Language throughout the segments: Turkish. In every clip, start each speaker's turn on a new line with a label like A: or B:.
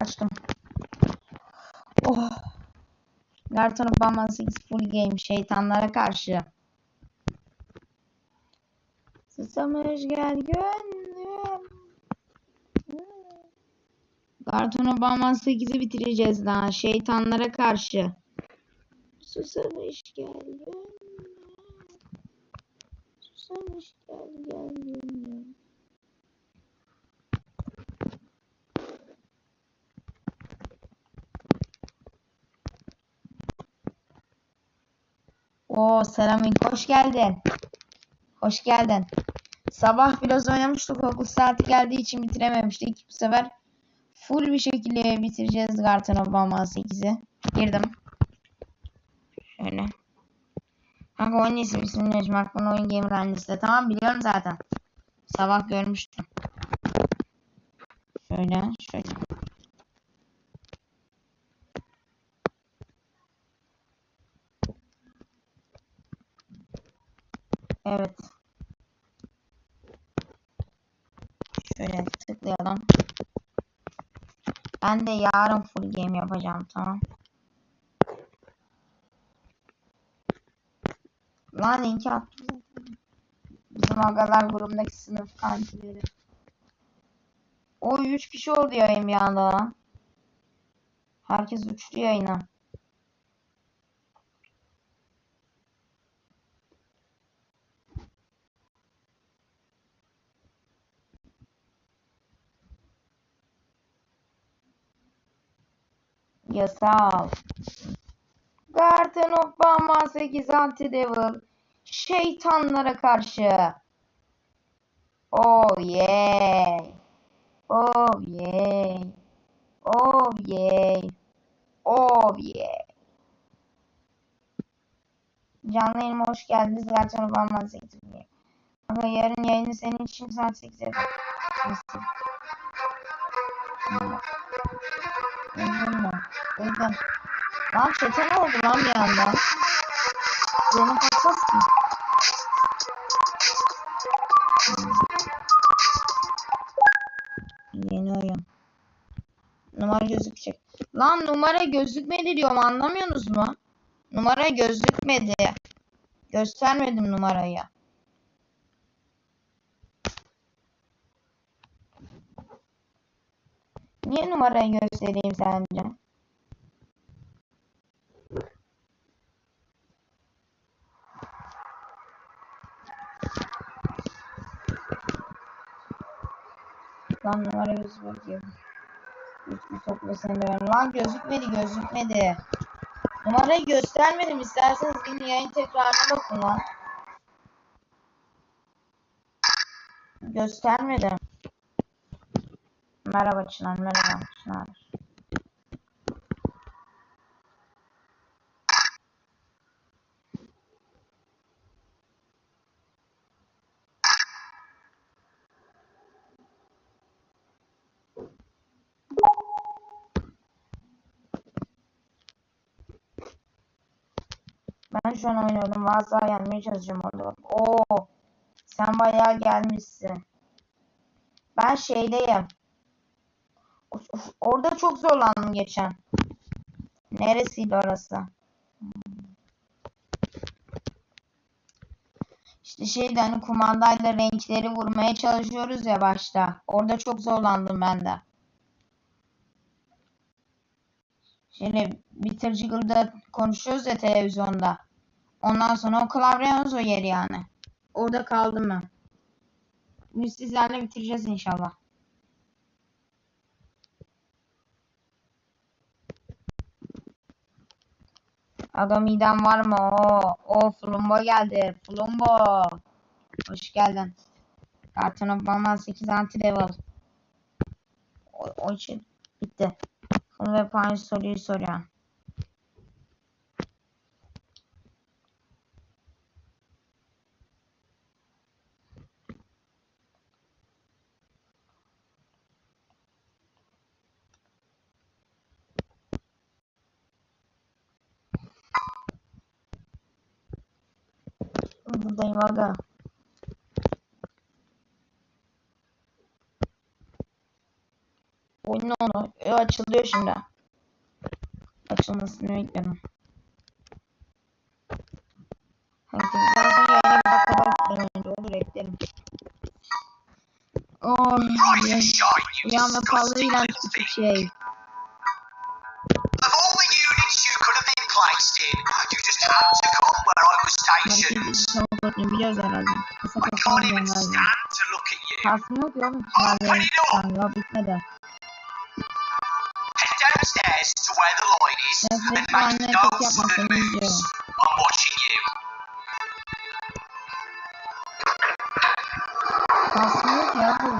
A: Açtım. Oh. Garton Obama 8 full game şeytanlara karşı. Susamış gel gönlüm. Garton Obama 8'i bitireceğiz daha şeytanlara karşı. Susamış gel gönlüm. Susamış gel gel gönlüm. Oo Selamün hoş geldin. Hoş geldin. Sabah biraz oynamıştık okul saati geldiği için bitirememiştik. Bu sefer full bir şekilde bitireceğiz Garten Obama 8'i. Girdim. Şöyle. Kanka oyun ismi ismini aklımda oyun gamer annesi Tamam biliyorum zaten. Sabah görmüştüm. Şöyle şöyle. Evet. Şöyle tıklayalım. Ben de yarın full game yapacağım tamam. Lan linki attım. Bizim agalar grubundaki sınıf kankileri. O 3 kişi oldu yayın bir anda lan. Herkes uçtu yayına. Yasal. Garden of Bama 8 Anti-Devil. Şeytanlara karşı. Oh yeah. Oh yeah. Oh yeah. Oh yeah. Canlı yayınıma hoş geldiniz. Garden of Bama 8 Ama yarın yayını senin için saat 8'e Nasıl? Duydum. Lan çete ne oldu lan bir anda? Benim hassas mı? Yeni oyun. Numara gözükecek. Lan numara gözükmedi diyorum anlamıyorsunuz mu? Numara gözükmedi. Göstermedim numarayı. Niye numarayı göstereyim sence? Lan numara gözü bakayım. Üstü topla seni döverim. Lan gözükmedi gözükmedi. Numarayı göstermedim. İsterseniz yine yayın tekrarına bakın lan. Göstermedim. Merhaba Çınar, merhaba Çınar. Ben şu an oynuyordum. Varsa yenmeye çalışacağım orada bak. Oo, sen bayağı gelmişsin. Ben şeydeyim. Of, of, orada çok zorlandım geçen. Neresiydi orası? İşte şeyde hani kumandayla renkleri vurmaya çalışıyoruz ya başta. Orada çok zorlandım ben de. Şimdi bitirici gırda konuşuyoruz ya televizyonda. Ondan sonra o klavye o yeri yani. Orada kaldım ben. Biz sizlerle bitireceğiz inşallah. Aga midem var mı? O, o Flumbo geldi. Flumbo. Hoş geldin. Carton of Bama 8 anti level. O, o için bitti. Funu ve Pine soruyu soruyor. Buradayım aga. Oyna onu. E, açılıyor şimdi. Açılmasını bekliyorum. Herkesten sonra yayına bir dakika bakmadan önce olur eklerim. Oh,
B: you
A: Rüyamda pahalı ilan
B: thing.
A: şey.
B: Placed in, you just had to come where I was stationed.
A: Biliyoruz herhalde. Kısa oynayan lazım.
B: stand to look at you.
A: Kalsın yok ya oğlum. Tanrı bitmedi.
B: Downstairs to where the line is and make no sudden moves. I'm watching you.
A: Kalsın yok ya bu.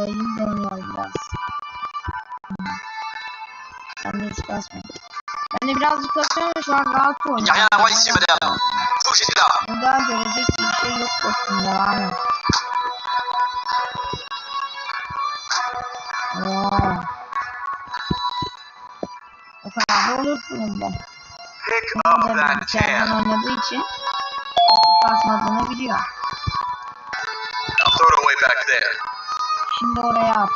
A: Yayın donuyor biraz. Ben de hiç kasmıyor. Ben de birazcık kasıyorum şu an rahat oynuyorum.
B: Yeah, yeah, wait, simmer down.
A: Burada görecek bir şey yok dostum devam et. Oo. O kadar da olur bunun bu.
B: Pick
A: Bu
B: up
A: da
B: chair.
A: oynadığı için basmadığını biliyor.
B: I'll throw it away back there.
A: Şimdi oraya at.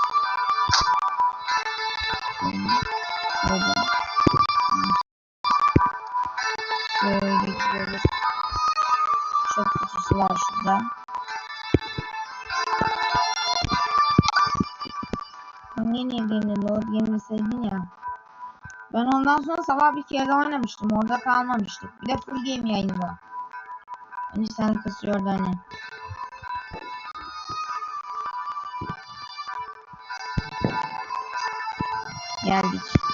A: Kutusu var şurada. Niye niye sevdin ya? Ben ondan sonra sabah bir kere daha oynamıştım. Orada kalmamıştık. Bir de full game yayını var. Hani sen kısıyordu hani. Geldik.